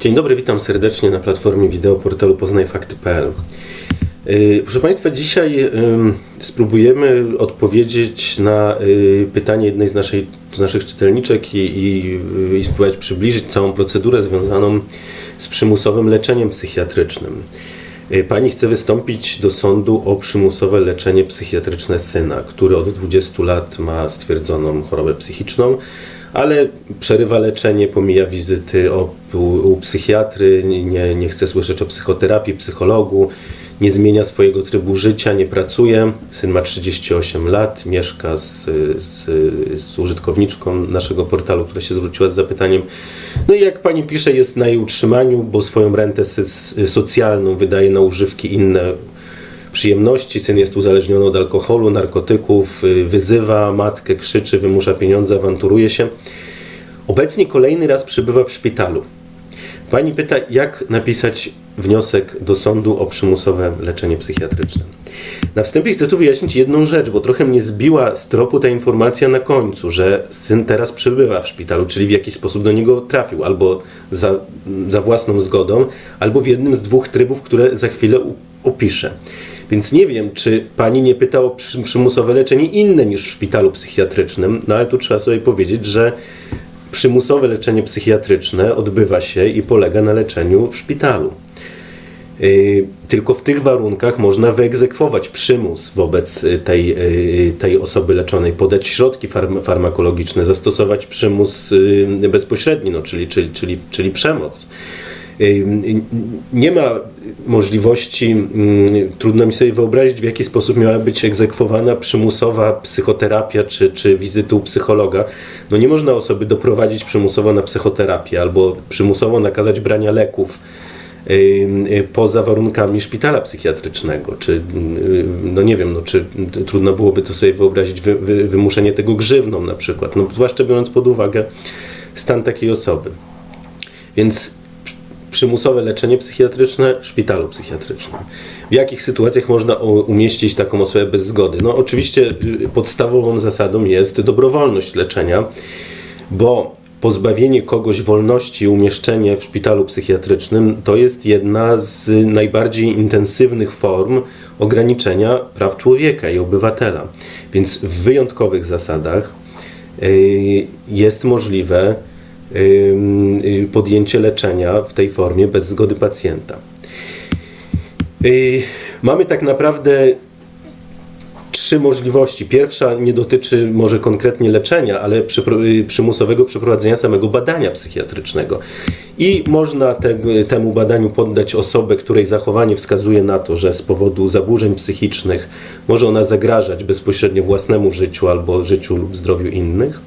Dzień dobry, witam serdecznie na platformie wideo portalu poznajfakty.pl. Yy, Proszę Państwa, dzisiaj spróbujemy odpowiedzieć na yy, pytanie jednej z, naszej, z naszych czytelniczek i, i, yy, i spróbować przybliżyć całą procedurę związaną z przymusowym leczeniem psychiatrycznym. Pani chce wystąpić do sądu o przymusowe leczenie psychiatryczne syna, który od 20 lat ma stwierdzoną chorobę psychiczną, ale przerywa leczenie, pomija wizyty u, u psychiatry, nie, nie chce słyszeć o psychoterapii, psychologu, nie zmienia swojego trybu życia, nie pracuje. Syn ma 38 lat, mieszka z, z, z użytkowniczką naszego portalu, która się zwróciła z zapytaniem. No i jak pani pisze, jest na jej utrzymaniu, bo swoją rentę socjalną wydaje na używki inne przyjemności. Syn jest uzależniony od alkoholu, narkotyków, y, wyzywa matkę, krzyczy, wymusza pieniądze, awanturuje się. Obecnie kolejny raz przybywa w szpitalu. Pani pyta, jak napisać wniosek do sądu o przymusowe leczenie psychiatryczne. Na wstępie chcę tu wyjaśnić jedną rzecz, bo trochę mnie zbiła z tropu ta informacja na końcu, że syn teraz przebywa w szpitalu, czyli w jakiś sposób do niego trafił, albo za, za własną zgodą, albo w jednym z dwóch trybów, które za chwilę opiszę. Więc nie wiem, czy pani nie pyta o przy- przymusowe leczenie inne niż w szpitalu psychiatrycznym, no ale tu trzeba sobie powiedzieć, że przymusowe leczenie psychiatryczne odbywa się i polega na leczeniu w szpitalu. Yy, Tylko w tych warunkach można wyegzekwować przymus wobec y, tej, yy, tej osoby leczonej, podać środki farm- farmakologiczne, zastosować przymus bezpośredni, no, czyli, czyli, czyli, czyli przemoc. Nie ma możliwości, trudno mi sobie wyobrazić, w jaki sposób miała być egzekwowana przymusowa psychoterapia czy, czy wizyty u psychologa. No nie można osoby doprowadzić przymusowo na psychoterapię albo przymusowo nakazać brania leków y, poza warunkami szpitala psychiatrycznego, czy y, no nie wiem, no, czy trudno byłoby to sobie wyobrazić wy, wy, wymuszenie tego grzywną na przykład, no, zwłaszcza biorąc pod uwagę stan takiej osoby. Więc przymusowe leczenie psychiatryczne w szpitalu psychiatrycznym. W jakich sytuacjach można umieścić taką osobę bez zgody? No oczywiście y, podstawową zasadą jest dobrowolność leczenia, bo pozbawienie kogoś wolności umieszczenie w szpitalu psychiatrycznym to jest jedna z najbardziej intensywnych form ograniczenia praw człowieka i obywatela. Więc w wyjątkowych zasadach y, jest możliwe podjęcie leczenia w tej formie bez zgody pacjenta. Y, Mamy tak naprawdę trzy możliwości. Pierwsza nie dotyczy może konkretnie leczenia, ale y, przymusowego przeprowadzenia samego badania psychiatrycznego. I można te, temu badaniu poddać osobę, której zachowanie wskazuje na to, że z powodu zaburzeń psychicznych może ona zagrażać bezpośrednio własnemu życiu albo życiu lub zdrowiu innych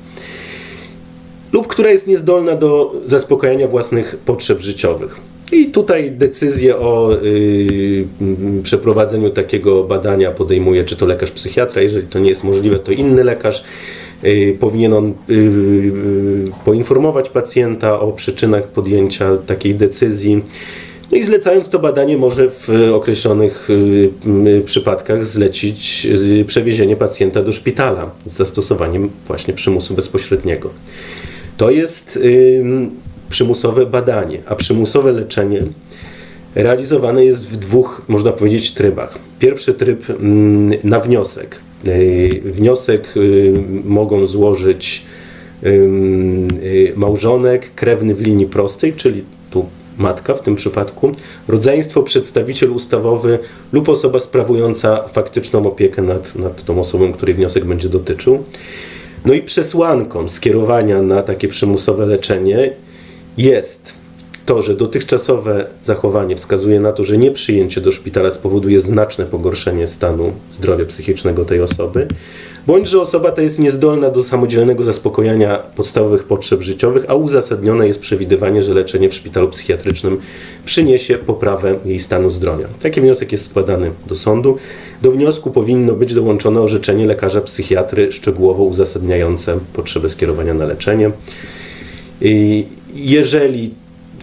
lub która jest niezdolna do zaspokajania własnych potrzeb życiowych. I tutaj decyzję o y, mm, przeprowadzeniu takiego badania podejmuje czy to lekarz psychiatra, jeżeli to nie jest możliwe, to inny lekarz. Y, powinien on y, y, poinformować pacjenta o przyczynach podjęcia takiej decyzji. No i zlecając to badanie, może w określonych y, y, przypadkach zlecić y, przewiezienie pacjenta do szpitala z zastosowaniem właśnie przymusu bezpośredniego. To jest ym, przymusowe badanie, a przymusowe leczenie realizowane jest w dwóch, można powiedzieć, trybach. Pierwszy tryb ym, na wniosek. Yy, Wniosek yy, mogą złożyć ym, yy, małżonek, krewny w linii prostej, czyli tu matka w tym przypadku, rodzeństwo, przedstawiciel ustawowy lub osoba sprawująca faktyczną opiekę nad, nad tą osobą, której wniosek będzie dotyczył. No i przesłanką skierowania na takie przymusowe leczenie jest to, że dotychczasowe zachowanie wskazuje na to, że nieprzyjęcie do szpitala spowoduje znaczne pogorszenie stanu zdrowia psychicznego tej osoby, bądź że osoba ta jest niezdolna do samodzielnego zaspokojenia podstawowych potrzeb życiowych, a uzasadnione jest przewidywanie, że leczenie w szpitalu psychiatrycznym przyniesie poprawę jej stanu zdrowia. Taki wniosek jest składany do sądu. Do wniosku powinno być dołączone orzeczenie lekarza psychiatry szczegółowo uzasadniające potrzebę skierowania na leczenie. Jeżeli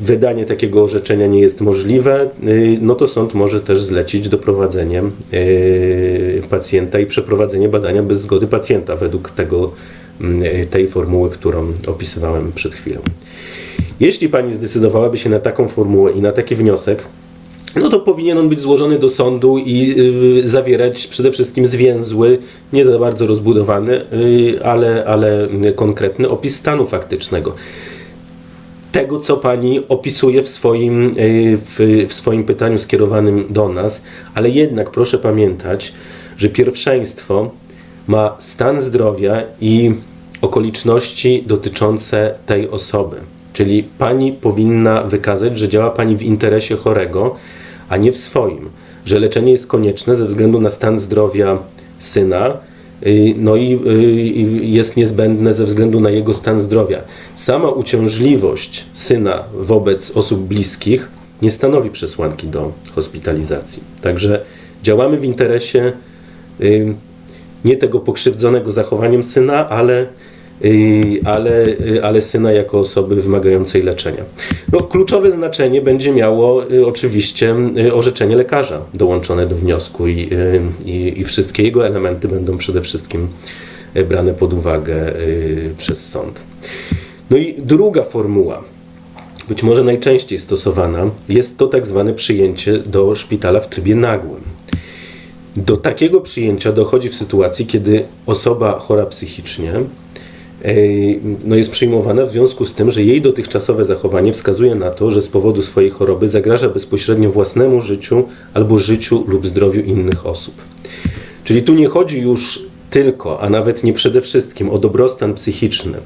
wydanie takiego orzeczenia nie jest możliwe, y, no to sąd może też zlecić doprowadzenie y, pacjenta i przeprowadzenie badania bez zgody pacjenta według tego, mm, tej formuły, którą opisywałem przed chwilą. Jeśli pani zdecydowałaby się na taką formułę i na taki wniosek, no to powinien on być złożony do sądu i y, zawierać przede wszystkim zwięzły, nie za bardzo rozbudowany, y, ale, ale konkretny opis stanu faktycznego. Tego, co pani opisuje w swoim, y, w, w swoim pytaniu skierowanym do nas, ale jednak proszę pamiętać, że pierwszeństwo ma stan zdrowia i okoliczności dotyczące tej osoby. Czyli pani powinna wykazać, że działa pani w interesie chorego, a nie w swoim. Że leczenie jest konieczne ze względu na stan zdrowia syna, no i y, jest niezbędne ze względu na jego stan zdrowia. Sama uciążliwość syna wobec osób bliskich nie stanowi przesłanki do hospitalizacji. Także działamy w interesie y, nie tego pokrzywdzonego zachowaniem syna, ale y, ale, y, ale syna jako osoby wymagającej leczenia. No, kluczowe znaczenie będzie miało y, oczywiście y, orzeczenie lekarza dołączone do wniosku i, i, i wszystkie jego elementy będą przede wszystkim brane pod uwagę przez sąd. No i druga formuła, być może najczęściej stosowana, jest to tak zwane przyjęcie do szpitala w trybie nagłym. Do takiego przyjęcia dochodzi w sytuacji, kiedy osoba chora psychicznie no jest przyjmowana w związku z tym, że jej dotychczasowe zachowanie wskazuje na to, że z powodu swojej choroby zagraża bezpośrednio własnemu życiu albo życiu lub zdrowiu innych osób. Czyli tu nie chodzi już tylko, a nawet nie przede wszystkim o dobrostan psychiczny,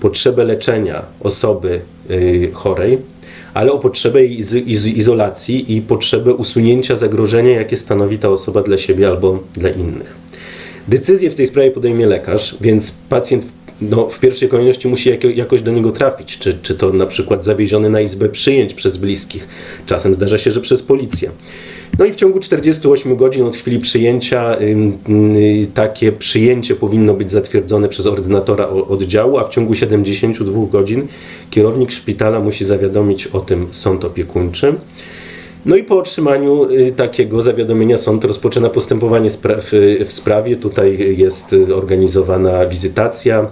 potrzebę leczenia osoby y, chorej, ale o potrzebę izolacji i potrzebę usunięcia zagrożenia, jakie stanowi ta osoba dla siebie albo dla innych. Decyzję w tej sprawie podejmie lekarz, więc pacjent w- no, w pierwszej kolejności musi jako, jakoś do niego trafić, czy, czy to na przykład zawieziony na izbę przyjęć przez bliskich. Czasem zdarza się, że przez policję. No i w ciągu 48 godzin od chwili przyjęcia takie przyjęcie powinno być zatwierdzone przez ordynatora oddziału, a w ciągu 72 godzin kierownik szpitala musi zawiadomić o tym sąd opiekuńczy. No i po otrzymaniu y, takiego zawiadomienia sąd rozpoczyna postępowanie w, sprawie. Tutaj jest y, organizowana wizytacja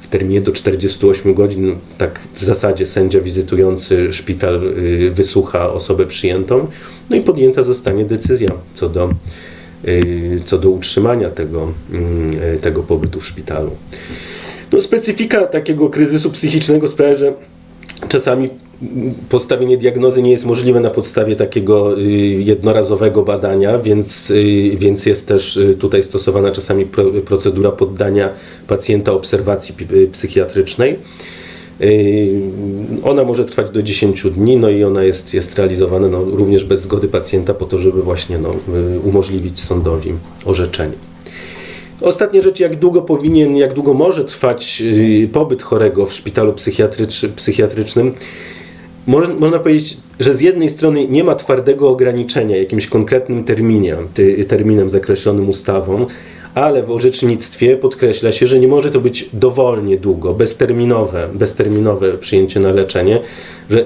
w terminie do 48 godzin. Tak w zasadzie sędzia wizytujący szpital y, wysłucha osobę przyjętą. No i podjęta zostanie decyzja co do, co do utrzymania tego, mm, tego pobytu w szpitalu. No, specyfika takiego kryzysu psychicznego sprawia, że czasami postawienie diagnozy nie jest możliwe na podstawie takiego y, jednorazowego badania, więc, y, więc jest też y, tutaj stosowana czasami pro, procedura poddania pacjenta obserwacji psychiatrycznej. Ona może trwać do 10 dni, no i ona jest, jest realizowana no, również bez zgody pacjenta po to, żeby właśnie no, umożliwić sądowi orzeczenie. Ostatnia rzecz, jak długo powinien, jak długo może trwać pobyt chorego w szpitalu psychiatrycz, psychiatrycznym, Mo- można powiedzieć, że z jednej strony nie ma twardego ograniczenia jakimś konkretnym terminie, ty, terminem zakreślonym ustawą, ale w orzecznictwie podkreśla się, że nie może to być dowolnie długo, bezterminowe, bezterminowe przyjęcie na leczenie, że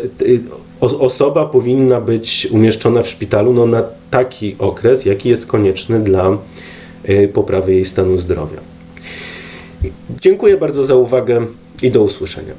osoba powinna być umieszczona w szpitalu no, na taki okres, jaki jest konieczny dla y, poprawy jej stanu zdrowia. Dziękuję bardzo za uwagę i do usłyszenia.